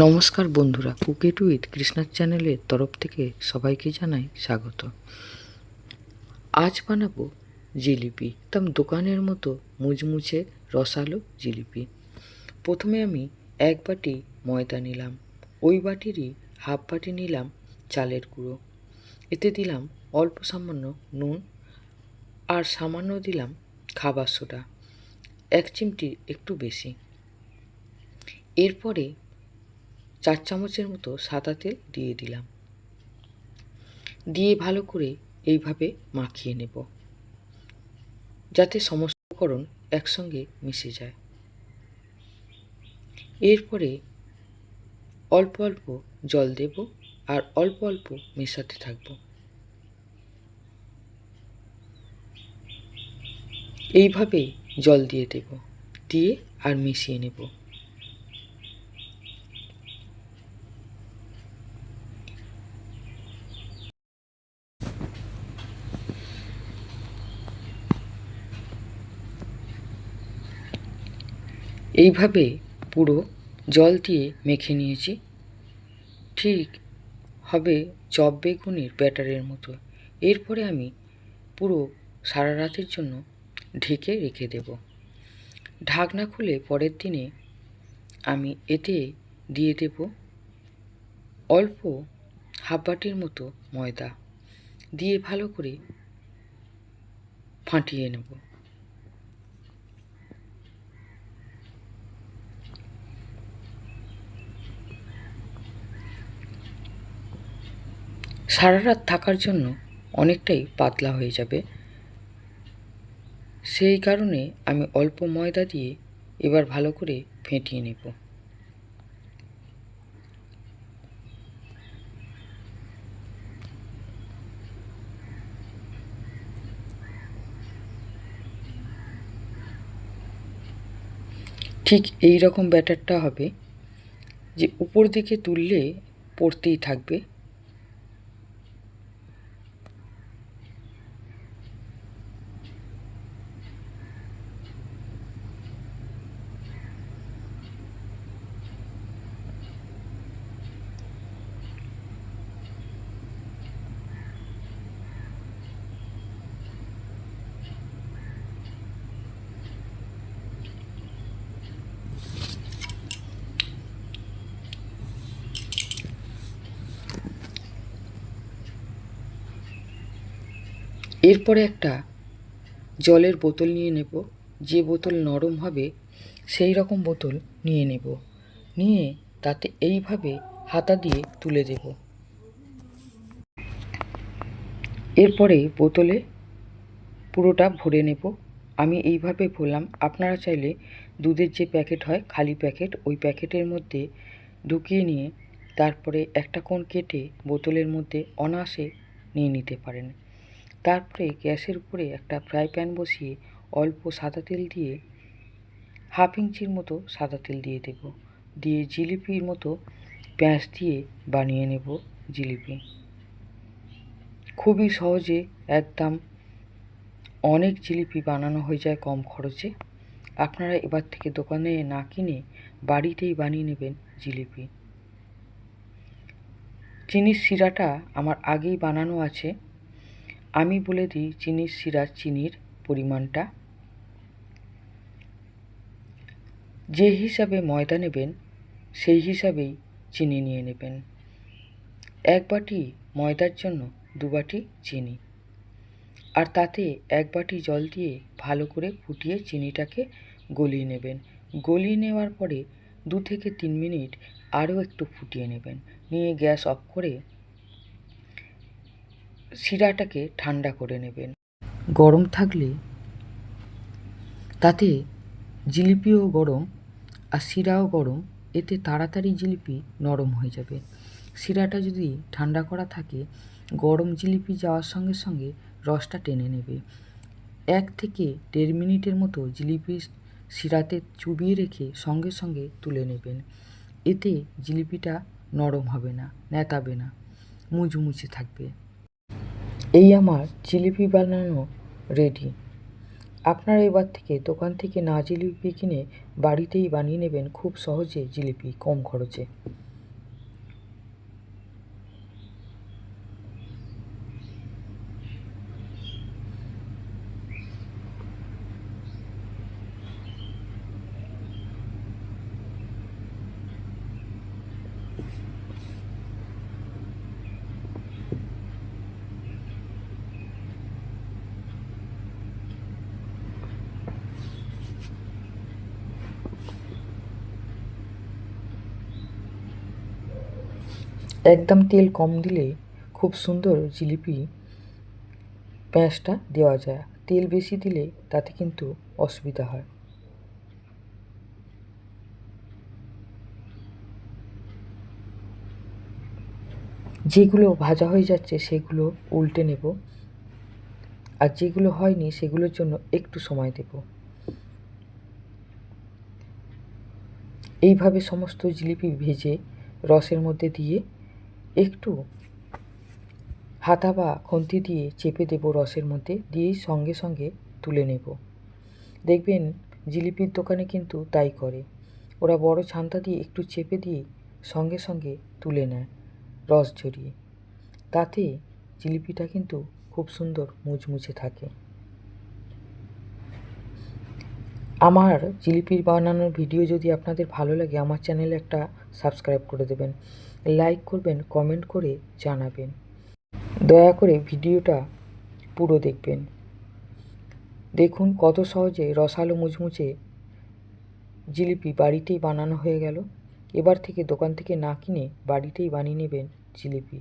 নমস্কার বন্ধুরা cook it with কৃষ্ণার চ্যানেলের তরফ থেকে সবাইকে জানাই স্বাগত। আজ বানাবো জিলিপি। একদম দোকানের মতো মুচমুচে রসালো জিলিপি। প্রথমে আমি এক বাটি ময়দা নিলাম, ওই বাটিরই হাফ বাটি নিলাম চালের গুঁড়ো। এতে দিলাম অল্প সামান্য নুন আর সামান্য দিলাম খাবার সোডা, এক চিমটি একটু বেশি। এরপরে চার চামচের মতো সাদা তেল দিয়ে দিলাম। দিয়ে ভালো করে এইভাবে মাখিয়ে নেব। যাতে সমস্ত উপকরণ একসঙ্গে মিশে যায়। এরপরে অল্প অল্প জল দেব আর অল্প অল্প মেশাতে থাকব। এইভাবে জল দিয়ে দেব, দিয়ে আর মিশিয়ে নেব। এইভাবে পুরো জল দিয়ে মেখে নিয়েছি। ঠিক হবে চপ বেগুনের ব্যাটারের মতো। এরপরে আমি পুরো সারা রাতের জন্য ঢেকে রেখে দেব। ঢাকনা খুলে পরের দিনে আমি এতে দিয়ে দেব অল্প হাফ বাটির মতো ময়দা। দিয়ে ভালো করে ফাটিয়ে নেব। সারা রাত থাকার জন্য অনেকটাই পাতলা হয়ে যাবে। সেই কারণে আমি অল্প ময়দা দিয়ে এবার ভালো করে ফেটিয়ে নেব। ঠিক এই রকম ব্যাটারটা হবে যে উপর দিকে তুললে পড়তেই থাকবে। এরপরে একটা জলের বোতল নিয়ে নেব। যে বোতল নরম হবে, সেই রকম বোতল নিয়ে নেব। নিয়ে তাতে এইভাবে হাতা দিয়ে তুলে দেব। এরপরে বোতলে পুরোটা ভরে নেব। আমি এইভাবে ভরলাম। আপনারা চাইলে দুধের যে প্যাকেট হয়, খালি প্যাকেট, ওই প্যাকেটের মধ্যে ঢুকিয়ে নিয়ে তারপরে একটা কোণ কেটে বোতলের মধ্যে অনায়াসে নিয়ে নিতে পারেন। তারপরে গ্যাসের উপরে একটা ফ্রাই প্যান বসিয়ে অল্প সাদা তেল দিয়ে হাফ ইঞ্চির মতো সাদা তেল দিয়ে দেব। দিয়ে জিলিপির মতো পেঁয়াজ দিয়ে বানিয়ে নেব জিলিপি। খুবই সহজে একদম অনেক জিলিপি বানানো হয়ে যায় কম খরচে। আপনারা এবার থেকে দোকানে না কিনে বাড়িতেই বানিয়ে নেবেন জিলিপি। চিনির শিরাটা আমার আগেই বানানো আছে। আমি বলে দিই, চিনির শিরা, চিনির পরিমাণটা। যে হিসাবে ময়দা নেবেন, সেই হিসাবেই চিনি নিয়ে নেবেন। এক বাটি ময়দার জন্য দু বাটি চিনি। আর তাতে এক বাটি জল দিয়ে ভালো করে ফুটিয়ে চিনিটাকে গলিয়ে নেবেন। গলিয়ে নেওয়ার পরে দু থেকে তিন মিনিট আরও একটু ফুটিয়ে নেবেন। নিয়ে গ্যাস অফ করে শিরাটাকে ঠান্ডা করে নেবেন। গরম থাকলে তাতে জিলিপিও গরম আর শিরাও গরম, এতে তাড়াতাড়ি জিলিপি নরম হয়ে যাবে। শিরাটা যদি ঠান্ডা করা থাকে, গরম জিলিপি যাওয়ার সঙ্গে সঙ্গে রসটা টেনে নেবে। এক থেকে দেড় মিনিটের মতো জিলিপি শিরাতে চুবিয়ে রেখে সঙ্গে সঙ্গে তুলে নেবেন। এতে জিলিপিটা নরম হবে না, নেতাবে না, মুচমুচে থাকবে। এই আমার জিলিপি বানানো রেডি আপনারা এবার থেকে দোকান থেকে না জিলিপি কিনে বাড়িতেই বানিয়ে নেবেন খুব সহজে জিলিপি কম খরচে। একদম তেল কম দিলে খুব সুন্দর জিলিপি প্যাঁচটা দেওয়া যায়। তেল বেশি দিলে তাতে কিন্তু অসুবিধা হয়। যেগুলো ভাজা হয়ে যাচ্ছে সেগুলো উল্টে নেব। আর যেগুলো হয়নি সেগুলোর জন্য একটু সময় দেব। এইভাবে সমস্ত জিলিপি ভেজে রসের মধ্যে দিয়ে একটু হাতা বা খুন্তি দিয়ে চেপে দেব রসের মধ্যে দিয়েই সঙ্গে সঙ্গে তুলে নেব। দেখবেন জিলিপির দোকানে কিন্তু তাই করে। ওরা বড় ছান্তা দিয়ে একটু চেপে দিয়ে সঙ্গে সঙ্গে তুলে নেয় রস ঝরিয়ে। তাতে জিলিপিটা কিন্তু খুব সুন্দর মুচমুচে থাকে। আমার জিলিপির বানানোর ভিডিও যদি আপনাদের ভালো লাগে, আমার চ্যানেলে একটা সাবস্ক্রাইব করে দেবেন। লাইক করবেন, কমেন্ট করে জানাবেন। দয়া করে ভিডিওটা পুরো দেখবেন। দেখুন কত সহজে রসালো মুচমুচে জিলিপি বাড়িতেই বানানো হয়ে গেল। এবার থেকে দোকান থেকে না কিনে বাড়িতেই বানিয়ে নেবেন জিলিপি।